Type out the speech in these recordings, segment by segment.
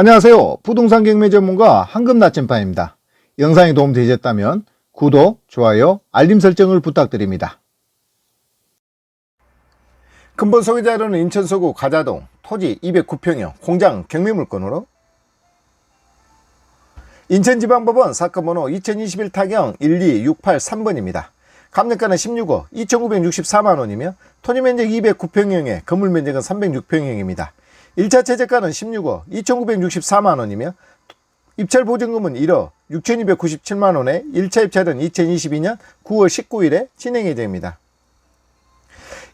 안녕하세요. 부동산 경매 전문가 황금 나침반입니다. 영상이 도움되셨다면 구독, 좋아요, 알림 설정을 부탁드립니다. 근본 소개자료는 인천 서구 가자동 토지 209평형 공장 경매 물건으로 인천지방법원 사건 번호 2021 타경 12683번입니다. 감정가는 16억 2,964만원이며 토지 면적 209평형에 건물 면적은 306평형입니다. 1차 채제가는 16억 2,964만원이며 입찰 보증금은 1억 6,297만원에 1차 입찰은 2022년 9월 19일에 진행 예정입니다.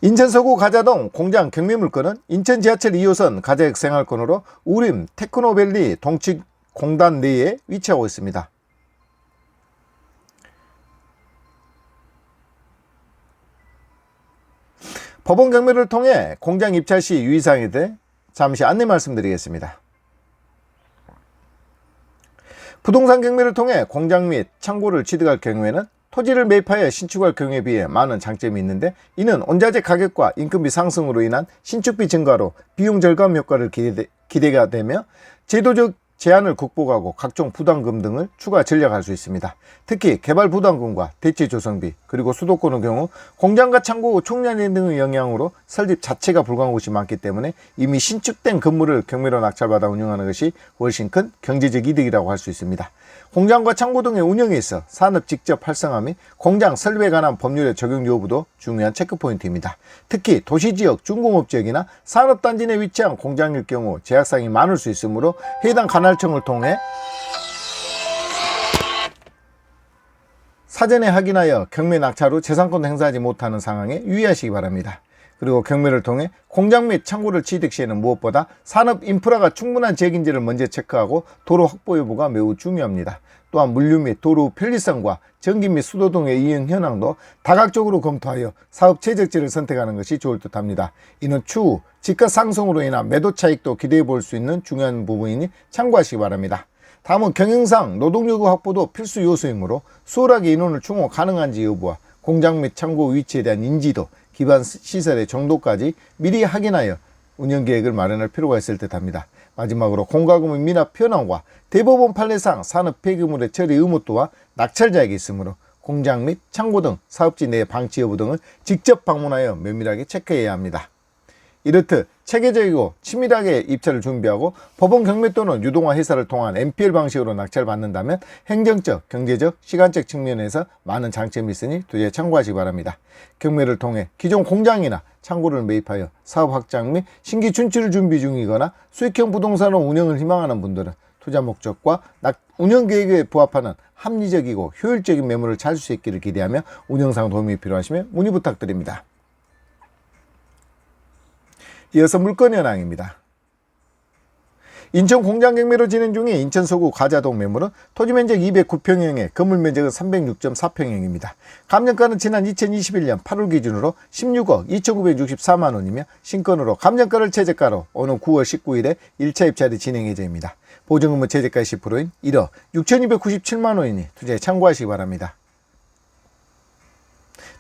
인천 서구 가자동 공장 경매 물건은 인천 지하철 2호선 가자역 생활권으로 우림 테크노밸리 동측 공단 내에 위치하고 있습니다. 법원 경매를 통해 공장 입찰 시 유의사항에 대해 잠시 안내 말씀드리겠습니다. 부동산 경매를 통해 공장 및 창고를 취득할 경우에는 토지를 매입하여 신축할 경우에 비해 많은 장점이 있는데 이는 원자재 가격과 인건비 상승으로 인한 신축비 증가로 비용 절감 효과를 기대, 기대가 되며 제도적 제한을 극복하고 각종 부담금 등을 추가 전략할 수 있습니다. 특히 개발 부담금과 대체 조성비 그리고 수도권의 경우 공장과 창고 총량제 등의 영향으로 설립 자체가 불가한 곳이 많기 때문에 이미 신축된 건물을 경매로 낙찰받아 운영하는 것이 훨씬 큰 경제적 이득이라고 할 수 있습니다. 공장과 창고 등의 운영에 있어 산업 직접 활성화 및 공장 설립에 관한 법률의 적용 여부도 중요한 체크포인트입니다. 특히 도시지역, 중공업 지역이나 산업단지 내 위치한 공장일 경우 제약사항이 많을 수 있으므로 해당 관할 청을 통해 사전에 확인하여 경매 낙찰 후 재산권 행사하지 못하는 상황에 유의하시기 바랍니다. 그리고 경매를 통해 공장 및 창고를 취득 시에는 무엇보다 산업 인프라가 충분한 지역인지를 먼저 체크하고 도로 확보 여부가 매우 중요합니다. 또한 물류 및 도로 편리성과 전기 및 수도 등의 이용 현황도 다각적으로 검토하여 사업 최적지를 선택하는 것이 좋을 듯 합니다. 이는 추후 집가 상승으로 인한 매도 차익도 기대해 볼 수 있는 중요한 부분이니 참고하시기 바랍니다. 다음은 경영상 노동요구 확보도 필수 요소이므로 수월하게 인원을 충원 가능한지 여부와 공장 및 창고 위치에 대한 인지도, 기반 시설의 정도까지 미리 확인하여 운영 계획을 마련할 필요가 있을 듯 합니다. 마지막으로 공과금의 미납 현황과 대법원 판례상 산업 폐기물의 처리 의무도와 낙찰 자격이 있으므로 공장 및 창고 등 사업지 내 방치 여부 등을 직접 방문하여 면밀하게 체크해야 합니다. 이렇듯 체계적이고 치밀하게 입찰을 준비하고 법원 경매 또는 유동화 회사를 통한 MPL 방식으로 낙찰을 받는다면 행정적, 경제적, 시간적 측면에서 많은 장점이 있으니 도저히 참고하시기 바랍니다. 경매를 통해 기존 공장이나 창고를 매입하여 사업 확장 및 신규 준치를 준비 중이거나 수익형 부동산으로 운영을 희망하는 분들은 투자 목적과 운영 계획에 부합하는 합리적이고 효율적인 매물을 찾을 수 있기를 기대하며 운영상 도움이 필요하시면 문의 부탁드립니다. 이어서 물건 현황입니다. 인천 공장 경매로 진행 중인 인천 서구 과자동 매물은 토지 면적 209평형에 건물 면적은 306.4평형입니다. 감정가는 지난 2021년 8월 기준으로 16억 2,964만 원이며 신건으로 감정가를 최저가로 오는 9월 19일에 1차 입찰이 진행 예정입니다. 보증금은 최저가 10%인 1억 6,297만 원이니 투자에 참고하시기 바랍니다.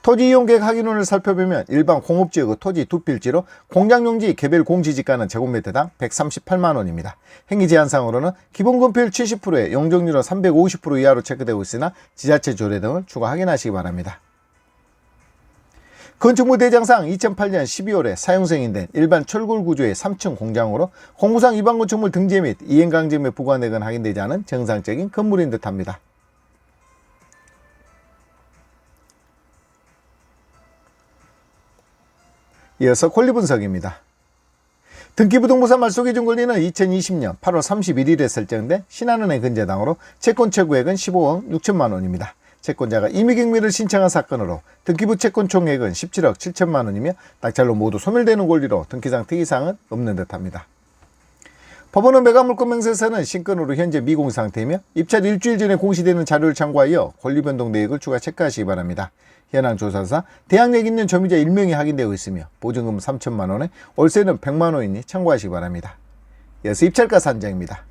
토지 이용 계획 확인원을 살펴보면 일반 공업지역의 토지 두 필지로 공장용지 개별 공지지가는 제곱미터당 138만 원입니다. 행위 제한상으로는 기본 건폐율 70%에 용적률은 350% 이하로 체크되고 있으나 지자체 조례 등을 추가 확인하시기 바랍니다. 건축물 대장상 2008년 12월에 사용승인된 일반 철골 구조의 3층 공장으로 공무상 위반 건축물 등재 및 이행 강제에 부과내건 확인되지 않은 정상적인 건물인 듯합니다. 이어서 권리 분석입니다. 등기부등본사 말소기준 권리는 2020년 8월 31일에 설정된 신한은행 근저당으로 채권 최고액은 15억 6천만 원입니다. 채권자가 임의경매를 신청한 사건으로 등기부 채권 총액은 17억 7천만 원이며 낙찰로 모두 소멸되는 권리로 등기상 특이사항은 없는 듯합니다. 법원은 매각물권 명세서는 신건으로 현재 미공 상태이며 입찰 일주일 전에 공시되는 자료를 참고하여 권리변동 내역을 추가 체크하시기 바랍니다. 현황 조사상 대항력 있는 점유자 1명이 확인되고 있으며 보증금 3천만 원에 월세는 100만 원이니 참고하시기 바랍니다. 이어서 입찰가 산정입니다.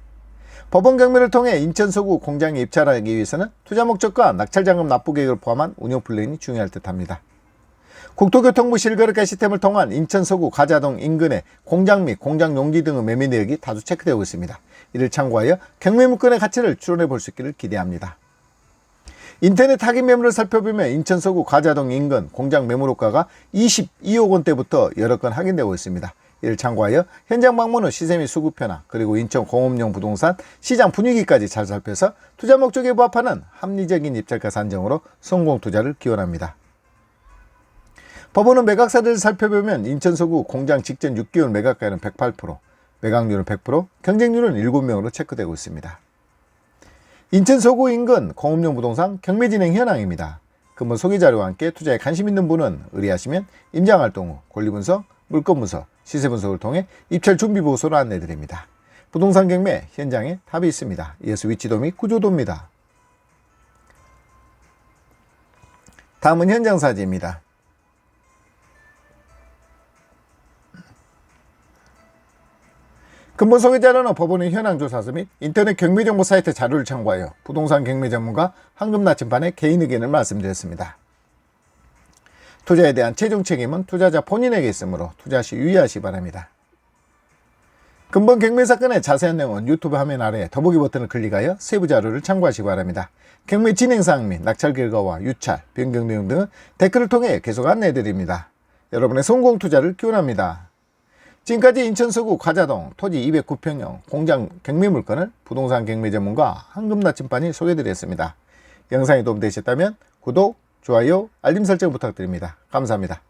법원 경매를 통해 인천 서구 공장에 입찰하기 위해서는 투자 목적과 낙찰 잔금 납부 계획을 포함한 운영 플랜이 중요할 듯합니다. 국토교통부 실거래가 시스템을 통한 인천 서구 가자동 인근의 공장 및 공장 용지 등의 매매 내역이 다수 체크되고 있습니다. 이를 참고하여 경매물건의 가치를 추론해 볼 수 있기를 기대합니다. 인터넷 타깃 매물을 살펴보면 인천 서구 가자동 인근 공장 매물호가가 22억 원대부터 여러 건 확인되고 있습니다. 이를 참고하여 현장 방문 후 시세 및 수급 변화 그리고 인천 공업용 부동산 시장 분위기까지 잘 살펴서 투자 목적에 부합하는 합리적인 입찰가 산정으로 성공 투자를 기원합니다. 법원은 매각사들을 살펴보면 인천 서구 공장 직전 6개월 매각가율은 108%, 매각률은 100%, 경쟁률은 7명으로 체크되고 있습니다. 인천 서구 인근 공업용 부동산 경매 진행 현황입니다. 근본 소개 자료와 함께 투자에 관심 있는 분은 의뢰하시면 임장 활동 후 권리 분석, 물건 분석, 시세 분석을 통해 입찰 준비 보고서를 안내 드립니다. 부동산 경매 현장에 답이 있습니다. 이어서 위치도 및 구조도입니다. 다음은 현장 사진입니다. 근본 소개 자료는 법원의 현황 조사서 및 인터넷 경매 정보 사이트 자료를 참고하여 부동산 경매 전문가 황금 나침반의 개인 의견을 말씀드렸습니다. 투자에 대한 최종 책임은 투자자 본인에게 있으므로 투자 시 유의하시 기 바랍니다. 근본 경매 사건의 자세한 내용은 유튜브 화면 아래 더보기 버튼을 클릭하여 세부 자료를 참고하시기 바랍니다. 경매 진행 사항 및 낙찰 결과와 유찰, 변경 내용 등은 댓글을 통해 계속 안내해 드립니다. 여러분의 성공 투자를 기원합니다. 지금까지 인천 서구 과자동 토지 209평형 공장 경매 물건을 부동산 경매 전문가 황금 나침반이 소개드렸습니다. 영상이 도움되셨다면 구독, 좋아요, 알림 설정 부탁드립니다. 감사합니다.